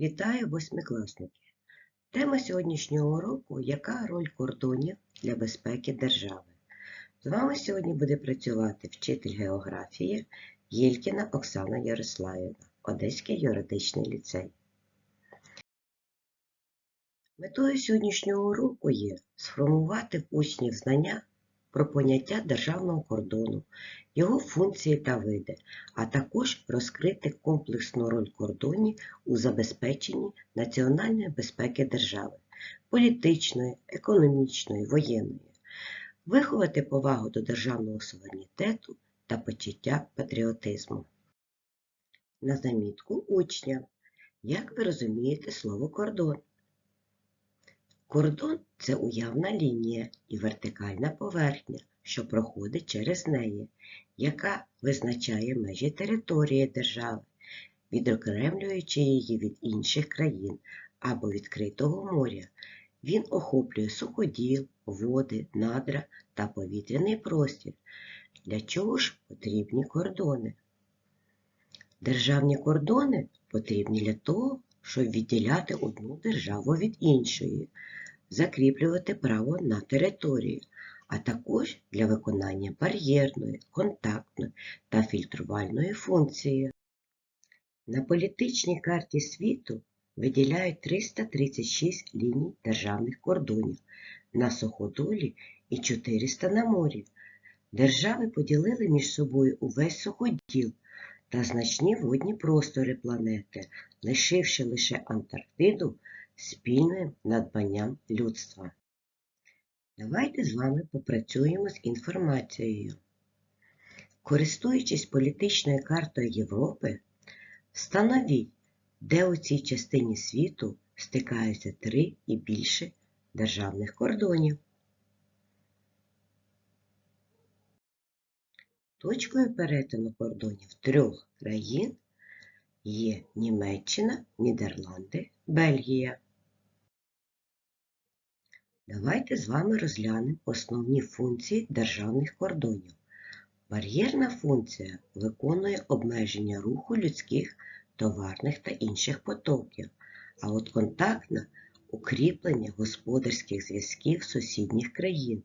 Вітаю восьмикласники! Тема сьогоднішнього уроку Яка роль кордонів для безпеки держави? З вами сьогодні буде працювати вчитель географії Єлькіна Оксана Ярославівна, Одеський юридичний ліцей. Метою сьогоднішнього уроку є сформувати в учнів знання про поняття державного кордону, його функції та види, а також розкрити комплексну роль кордонів у забезпеченні національної безпеки держави, політичної, економічної, воєнної, виховати повагу до державного суверенітету та почуття патріотизму. На замітку учням. Як ви розумієте слово кордон? Кордон це уявна лінія і вертикальна поверхня, що проходить через неї, яка визначає межі території держави, відокремлюючи її від інших країн або відкритого моря. Він охоплює суходіл, води, надра та повітряний простір. Для чого ж потрібні кордони? Державні кордони потрібні для того, щоб відділяти одну державу від іншої, закріплювати право на територію, а також для виконання бар'єрної, контактної та фільтрувальної функції. На політичній карті світу виділяють 336 ліній державних кордонів на суходолі і 400 на морі. Держави поділили між собою увесь суходіл та значні водні простори планети, лишивши лише Антарктиду спільним надбанням людства. Давайте з вами попрацюємо з інформацією. Користуючись політичною картою Європи, встановіть, де у цій частині світу стикаються три і більше державних кордонів. Точкою перетину кордонів трьох країн є Німеччина, Нідерланди, Бельгія. Давайте з вами розглянемо основні функції державних кордонів. Бар'єрна функція виконує обмеження руху людських, товарних та інших потоків, а от контактна укріплення господарських зв'язків сусідніх країн,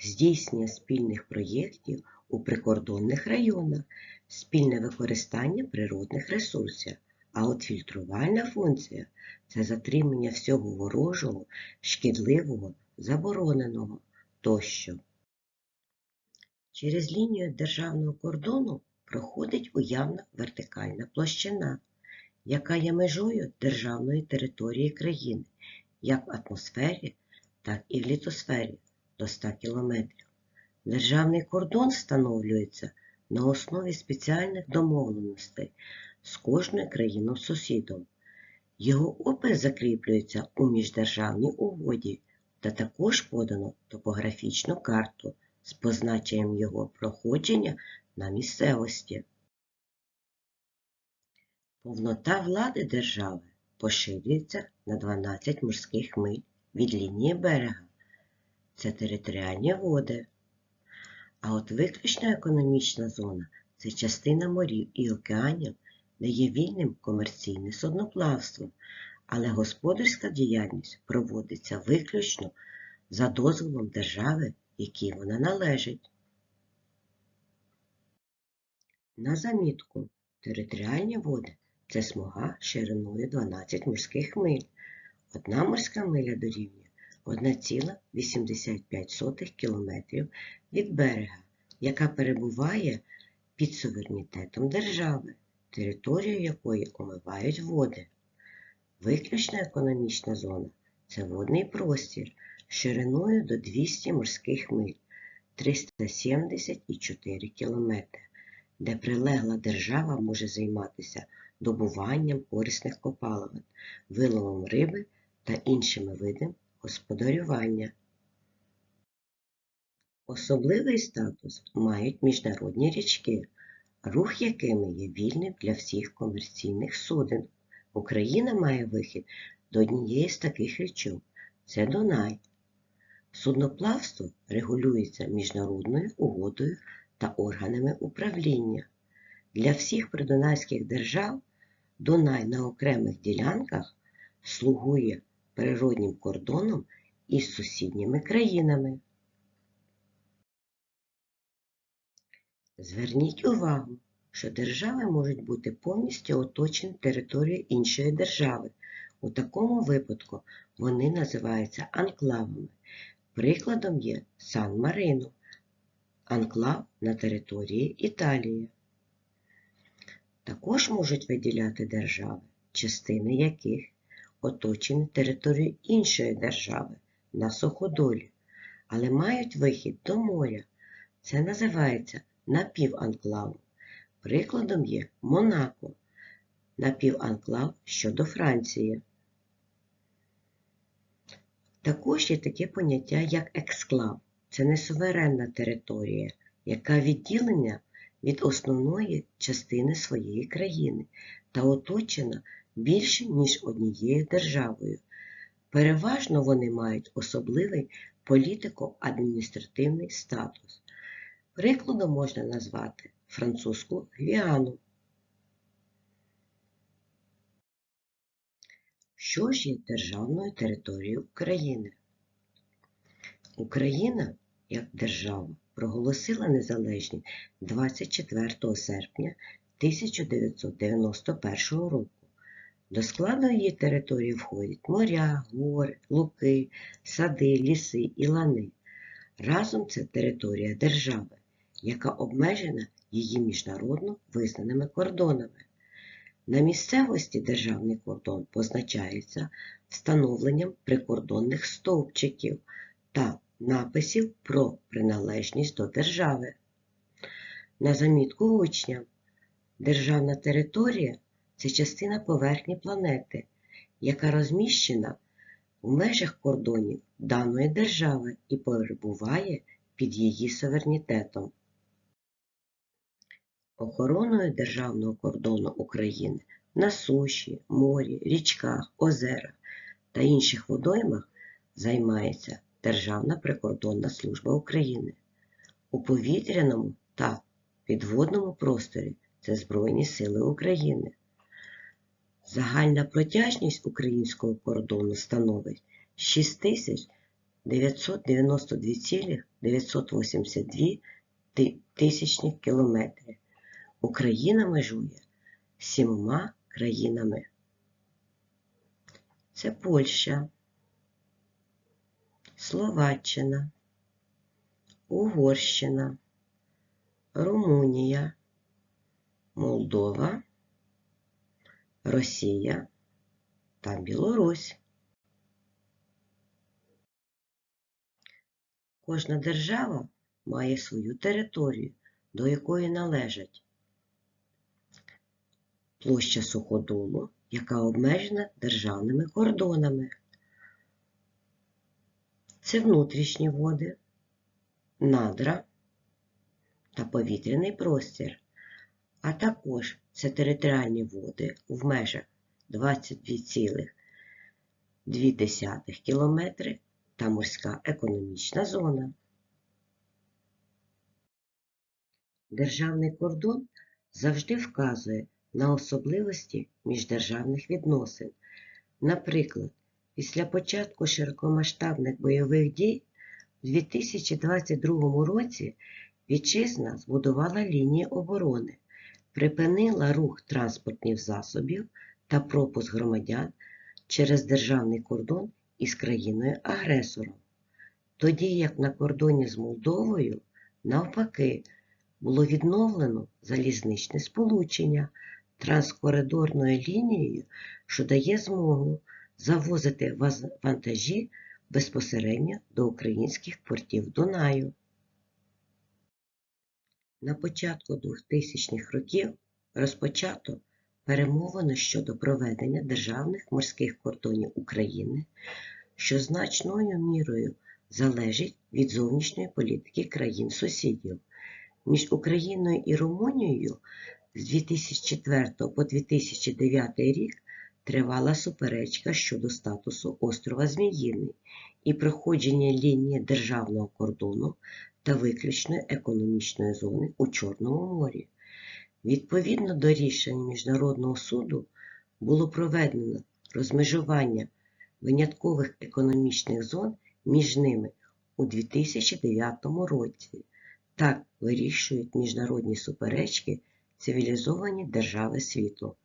здійснення спільних проєктів у прикордонних районах, спільне використання природних ресурсів. А от фільтрувальна функція це затримання всього ворожого, шкідливого, забороненого тощо. Через лінію державного кордону проходить уявна вертикальна площина, яка є межою державної території країни, як в атмосфері, так і в літосфері до 100 км. Державний кордон встановлюється на основі спеціальних домовленостей з кожною країною сусідом. Його опис закріплюється у міждержавній угоді та також подано топографічну карту з позначенням його проходження на місцевості. Повнота влади держави поширюється на 12 морських миль від лінії берега. Це територіальні води. А от виключна економічна зона це частина морів і океанів, де є вільним комерційне судноплавство, але господарська діяльність проводиться виключно за дозволом держави, якій вона належить. На замітку територіальні води це смуга шириною 12 морських миль. Одна морська миля дорівнює 1,85 км від берега, яка перебуває під суверенітетом держави, територію якої омивають води. Виключна економічна зона це водний простір шириною до 200 морських миль 374 км, де прилегла держава може займатися добуванням корисних копалин, виловом риби та іншими видами господарювання. Особливий статус мають міжнародні річки, рух якими є вільним для всіх комерційних суден. Україна має вихід до однієї з таких річок це Дунай. Судноплавство регулюється міжнародною угодою та органами управління. Для всіх придунайських держав Дунай на окремих ділянках слугує природнім кордоном із сусідніми країнами. Зверніть увагу, що держави можуть бути повністю оточені територією іншої держави. У такому випадку вони називаються анклавами. Прикладом є Сан-Марино, анклав на території Італії. Також можуть виділяти держави, частини яких оточені територією іншої держави на суходолі, але мають вихід до моря. Це називається напіванклавом. Прикладом є Монако, напіванклав щодо Франції. Також є таке поняття, як ексклав. Це несуверенна територія, яка відділена від основної частини своєї країни та оточена більше, ніж однією державою. Переважно вони мають особливий політико-адміністративний статус. Прикладом можна назвати французьку Гвіану. Що ж є державною територією України? Україна, як держава, проголосила незалежність 24 серпня 1991 року. До складу її території входять моря, гори, луки, сади, ліси і лани. Разом це територія держави, яка обмежена її міжнародно визнаними кордонами. На місцевості державний кордон позначається встановленням прикордонних стовпчиків та написів про приналежність до держави. На замітку учням державна територія це частина поверхні планети, яка розміщена в межах кордонів даної держави і перебуває під її суверенітетом. Охороною державного кордону України на суші, морі, річках, озерах та інших водоймах займається Державна прикордонна служба України. У повітряному та підводному просторі це Збройні Сили України. Загальна протяжність українського кордону становить 6992,982 тисячних кілометрів. Україна межує з сімома країнами. Це Польща, Словаччина, Угорщина, Румунія, Молдова, Росія та Білорусь. Кожна держава має свою територію, до якої належать площа суходолу, яка обмежена державними кордонами. Це внутрішні води, надра та повітряний простір, а також це територіальні води в межах 22,2 км та морська економічна зона. Державний кордон завжди вказує на особливості міждержавних відносин. Наприклад, після початку широкомасштабних бойових дій у 2022 році Вітчизна збудувала лінії оборони, припинила рух транспортних засобів та пропуск громадян через державний кордон із країною-агресором. Тоді як на кордоні з Молдовою, навпаки, було відновлено залізничне сполучення транскоридорною лінією, що дає змогу завозити вантажі безпосередньо до українських портів Дунаю. На початку 2000-х років розпочато перемовини щодо проведення державних морських кордонів України, що значною мірою залежить від зовнішньої політики країн-сусідів. Між Україною і Румунією з 2004 по 2009 рік тривала суперечка щодо статусу острова Зміїний і проходження лінії державного кордону та виключної економічної зони у Чорному морі. Відповідно до рішень Міжнародного суду було проведено розмежування виняткових економічних зон між ними у 2009 році. Так вирішують міжнародні суперечки цивілізовані держави світу.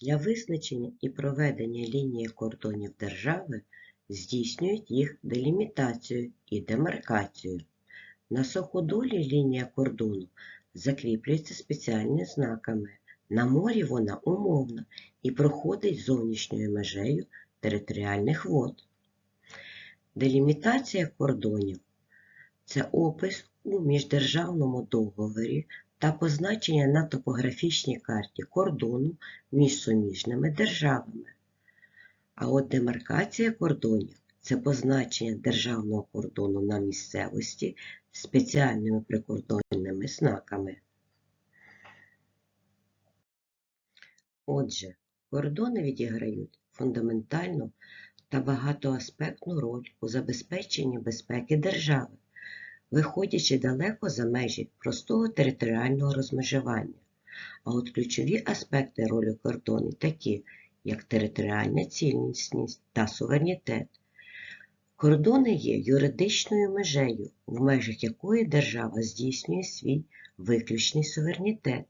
Для визначення і проведення лінії кордонів держави здійснюють їх делімітацію і демаркацію. На суходолі лінія кордону закріплюється спеціальними знаками. На морі вона умовна і проходить зовнішньою межею територіальних вод. Делімітація кордонів це опис у міждержавному договорі та позначення на топографічній карті кордону між суміжними державами. А от демаркація кордонів це позначення державного кордону на місцевості спеціальними прикордонними знаками. Отже, кордони відіграють фундаментальну та багатоаспектну роль у забезпеченні безпеки держави, виходячи далеко за межі простого територіального розмежування. А от ключові аспекти ролі кордонів такі, як територіальна цілісність та суверенітет. Кордони є юридичною межею, в межах якої держава здійснює свій виключний суверенітет.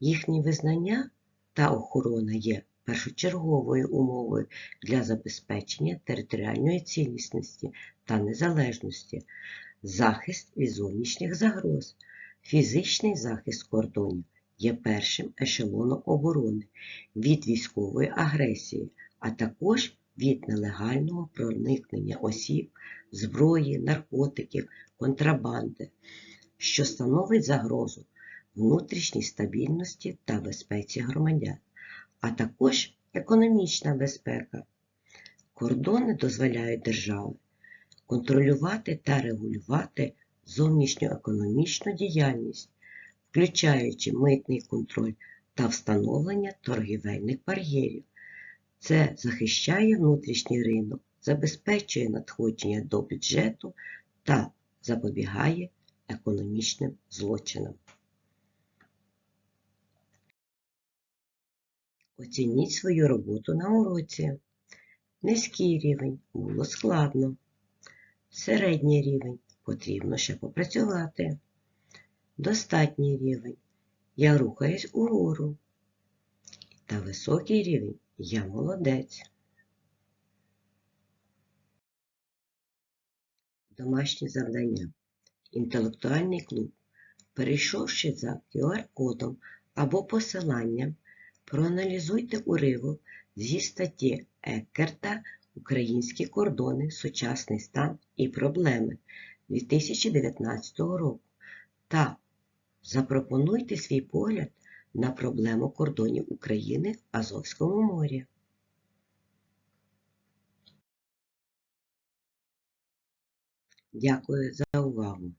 Їхнє визнання та охорона є першочерговою умовою для забезпечення територіальної цілісності та незалежності, захист від зовнішніх загроз, фізичний захист кордонів є першим ешелоном оборони від військової агресії, а також від нелегального проникнення осіб, зброї, наркотиків, контрабанди, що становить загрозу внутрішній стабільності та безпеці громадян, а також економічна безпека. Кордони дозволяють державі контролювати та регулювати зовнішньоекономічну діяльність, включаючи митний контроль та встановлення торгівельних бар'єрів. Це захищає внутрішній ринок, забезпечує надходження до бюджету та запобігає економічним злочинам. Оцініть свою роботу на уроці. Низький рівень було складно. Середній рівень потрібно ще попрацювати. Достатній рівень я рухаюсь угору. Та високий рівень я молодець. Домашнє завдання. Інтелектуальний клуб. Перейшовши за QR-кодом або посиланням, проаналізуйте уривок зі статті Еккерта Українські кордони, сучасний стан і проблеми 2019 року та запропонуйте свій погляд на проблему кордонів України в Азовському морі. Дякую за увагу!